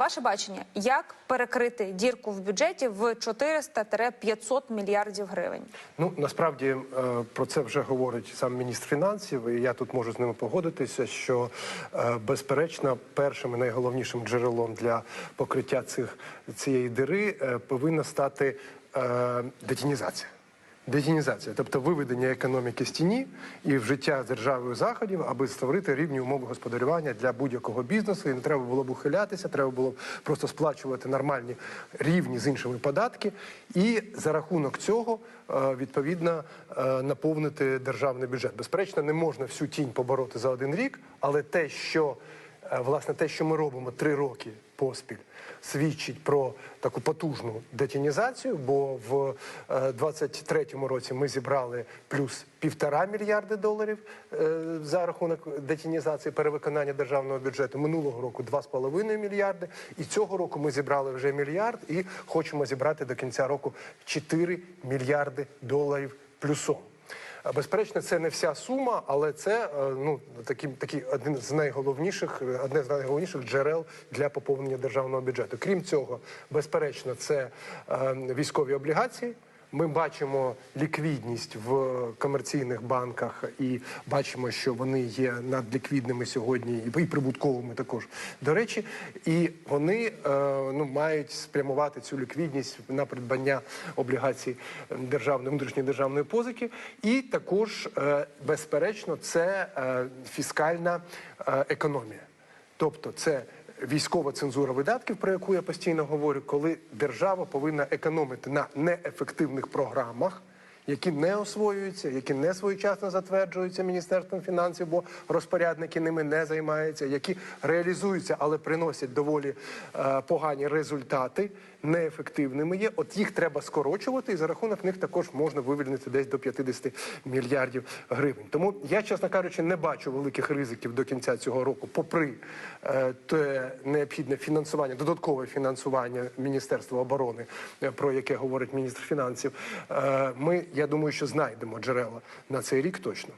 Ваше бачення, як перекрити дірку в бюджеті в 400-500 мільярдів гривень? Ну насправді е, про це вже говорить сам міністр фінансів, і я тут можу з ними погодитися, що е, безперечно першим і найголовнішим джерелом для покриття цих цієї дири е, повинна стати детінізація. Детінізація, тобто виведення економіки з тіні і вжиття державою заходів, аби створити рівні умови господарювання для будь-якого бізнесу. І не треба було б ухилятися, треба було б просто сплачувати нормальні рівні з іншими податки, і за рахунок цього е, відповідно е, наповнити державний бюджет. Безперечно, не можна всю тінь побороти за один рік, але те, що власне те, що ми робимо три роки поспіль, свідчить про таку потужну детінізацію, бо в 23-му році ми зібрали плюс півтора мільярди доларів е, за рахунок детінізації перевиконання державного бюджету. Минулого року 2,5 мільярди. І цього року ми зібрали вже мільярд і хочемо зібрати до кінця року 4 мільярди доларів плюсом. Безперечно, це не вся сума, але це е, ну такі, такі один з найголовніших, одне з найголовніших джерел для поповнення державного бюджету. Крім цього, безперечно, це е, військові облігації. Ми бачимо ліквідність в комерційних банках і бачимо, що вони є надліквідними сьогодні, і прибутковими також. До речі, і вони е, ну мають спрямувати цю ліквідність на придбання облігацій державної внутрішньої державної позики, і також е, безперечно це е, фіскальна економія, тобто це військова цензура видатків, про яку я постійно говорю, коли держава повинна економити на неефективних програмах. Які не освоюються, які не своєчасно затверджуються міністерством фінансів, бо розпорядники ними не займаються, які реалізуються, але приносять доволі е, погані результати, неефективними є. От їх треба скорочувати, і за рахунок них також можна вивільнити десь до 50 мільярдів гривень. Тому я, чесно кажучи, не бачу великих ризиків до кінця цього року, попри е, те необхідне фінансування, додаткове фінансування Міністерства оборони, е, про яке говорить міністр фінансів. Е, ми, я думаю, що знайдемо джерела на цей рік точно.